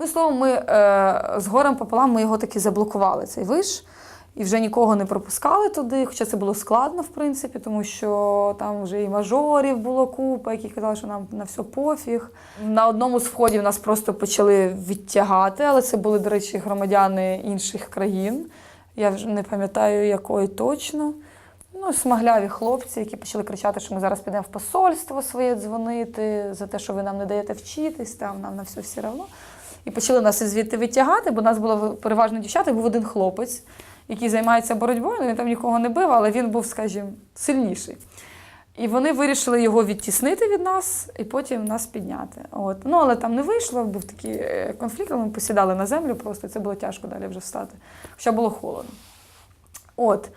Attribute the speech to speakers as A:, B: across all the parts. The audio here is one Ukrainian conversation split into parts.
A: Ну, словом, ми е, з горем пополам ми його таки заблокували, цей виш, і вже нікого не пропускали туди. Хоча це було складно, в принципі, тому що там вже і мажорів було купа, які казали, що нам на все пофіг. На одному з входів нас просто почали відтягати, але це були, до речі, громадяни інших країн. Я вже не пам'ятаю, якої точно. Ну, смагляві хлопці, які почали кричати, що ми зараз підемо в посольство своє дзвонити за те, що ви нам не даєте вчитись, там нам на все все одно. І почали нас звідти витягати, бо нас було переважно дівчата, був один хлопець, який займається боротьбою. Він там нікого не бив, але він був, скажімо, сильніший. І вони вирішили його відтіснити від нас і потім нас підняти. От. Ну, але там не вийшло, був такий е, конфлікт, ми посідали на землю просто, і це було тяжко далі вже встати. Хоча було холодно. От.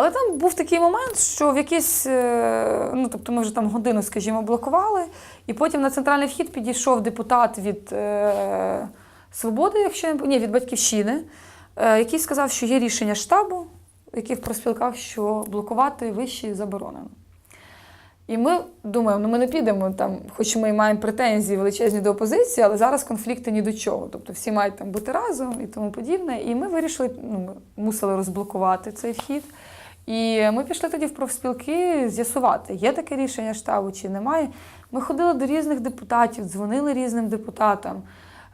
A: Але там був такий момент, що в якийсь, е, ну тобто ми вже там годину, скажімо, блокували, і потім на центральний вхід підійшов депутат від е, Свободи, якщо не ні, від батьківщини, е, який сказав, що є рішення штабу, який в проспілках, що блокувати вищі заборонено. І ми думаємо, ну ми не підемо там, хоч ми і маємо претензії величезні до опозиції, але зараз конфлікти ні до чого. Тобто всі мають там бути разом і тому подібне. І ми вирішили, ну ми мусили розблокувати цей вхід. І ми пішли тоді в профспілки з'ясувати, є таке рішення штабу чи немає. Ми ходили до різних депутатів, дзвонили різним депутатам.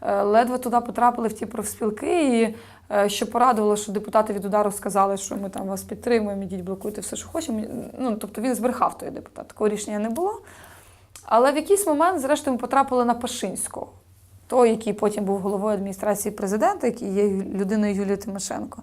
A: Е, Ледве туди потрапили в ті профспілки, і е, що порадувало, що депутати від удару сказали, що ми там вас підтримуємо, ідіть, блокуйте все, що хочемо. Ну, тобто він збрехав той депутат. Такого рішення не було. Але в якийсь момент, зрештою, ми потрапили на Пашинського, той, який потім був головою адміністрації президента, який є людиною Юлії Тимошенко,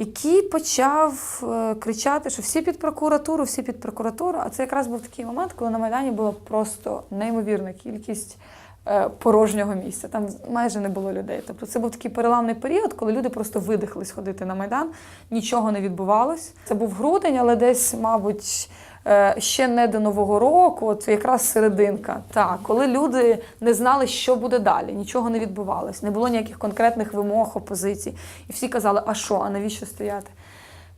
A: який почав е, кричати, що всі під прокуратуру, всі під прокуратуру. А це якраз був такий момент, коли на Майдані була просто неймовірна кількість е, порожнього місця. Там майже не було людей. Тобто це був такий переламний період, коли люди просто видихлись ходити на Майдан, нічого не відбувалось. Це був грудень, але десь, мабуть. Е, Ще не до Нового року, от якраз серединка. Так, коли люди не знали, що буде далі, нічого не відбувалось, не було ніяких конкретних вимог опозиції. І всі казали, а що, а навіщо стояти?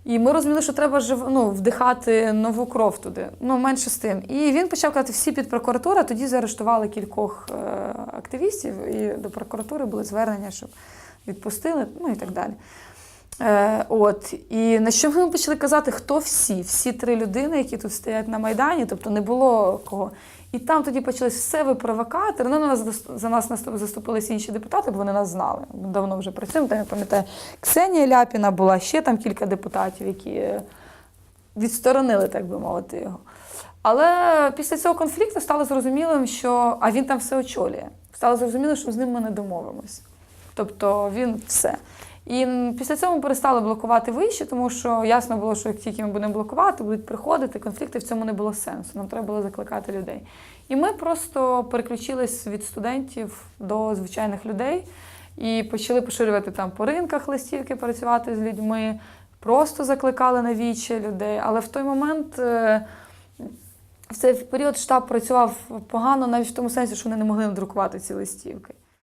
A: І ми розуміли, що треба жив, ну, вдихати нову кров туди. Ну, менше з тим. І він почав казати, всі під прокуратуру, тоді заарештували кількох е, активістів, і до прокуратури були звернення, щоб відпустили, ну і так далі. Е, от. І на що ми почали казати, хто всі? Всі три людини, які тут стоять на Майдані, тобто не було кого. І там тоді почалось все ви провокатори. Ну, на нас за нас заступилися інші депутати, бо вони нас знали. Ми давно вже працюємо. Там я пам'ятаю, Ксенія Ляпіна була, ще там кілька депутатів, які е, відсторонили, так би мовити, його. Але після цього конфлікту стало зрозумілим, що а він там все очолює. Стало зрозуміло, що з ним ми не домовимось. Тобто він все. І після цього ми перестали блокувати вище, тому що ясно було, що як тільки ми будемо блокувати, будуть приходити конфлікти, в цьому не було сенсу. Нам треба було закликати людей. І ми просто переключились від студентів до звичайних людей і почали поширювати там по ринках листівки, працювати з людьми, просто закликали на віче людей. Але в той момент. е, в цей період штаб працював погано навіть в тому сенсі, що вони не могли надрукувати ці листівки.